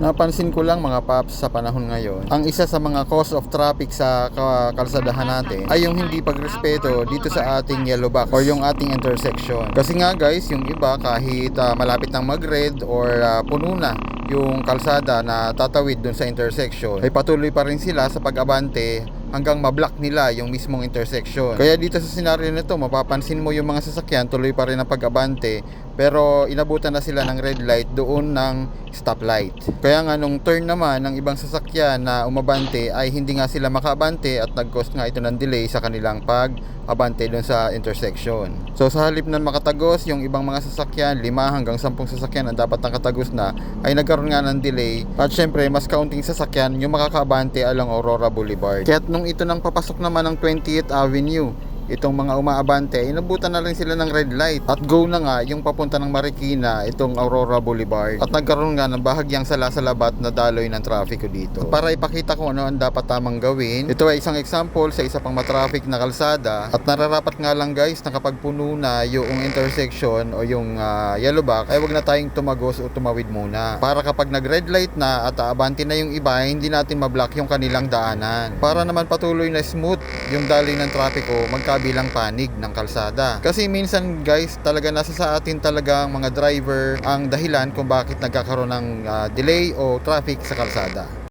Napansin ko lang mga paps sa panahon ngayon, ang isa sa mga cause of traffic sa ka- kalsadahan natin ay yung hindi pagrespeto dito sa ating yellow box or yung ating intersection. Kasi nga guys, yung iba kahit ah, malapit nang mag-red or ah, puno na yung kalsada na tatawid dun sa intersection ay patuloy pa rin sila sa pag-abante hanggang mablock nila yung mismong intersection. Kaya dito sa senaryo nito, mapapansin mo yung mga sasakyan tuloy pa rin ang pag-abante pero inabutan na sila ng red light doon ng stoplight. Kaya nga nung turn naman ng ibang sasakyan na umabante ay hindi nga sila makaabante at nag-cause nga ito ng delay sa kanilang pag-abante doon sa intersection. So sa halip na makatagos yung ibang mga sasakyan, 5 hanggang 10 sasakyan ang dapat nakatagos na ay nagkaroon nga ng delay at syempre mas kaunting sasakyan yung makakaabante along Aurora Boulevard. Kaya't nung ito nang papasok naman ng 20th Avenue itong mga umaabante, inabutan na rin sila ng red light. At go na nga yung papunta ng Marikina, itong Aurora Boulevard. At nagkaroon nga ng bahagyang salasalabat na daloy ng traffic dito. Para ipakita ko ano ang dapat tamang gawin, ito ay isang example sa isa pang matraffic na kalsada. At nararapat nga lang guys na kapag puno na yung intersection o yung ah, yellow box, ay wag na tayong tumagos o tumawid muna. Para kapag nag red light na at aabante na yung iba, hindi natin mablock yung kanilang daanan. Para naman patuloy na smooth yung daloy ng traffic o magkabilang panig ng kalsada. Kasi minsan guys, talaga nasa sa atin talaga ang mga driver ang dahilan kung bakit nagkakaroon ng ah, delay o traffic sa kalsada.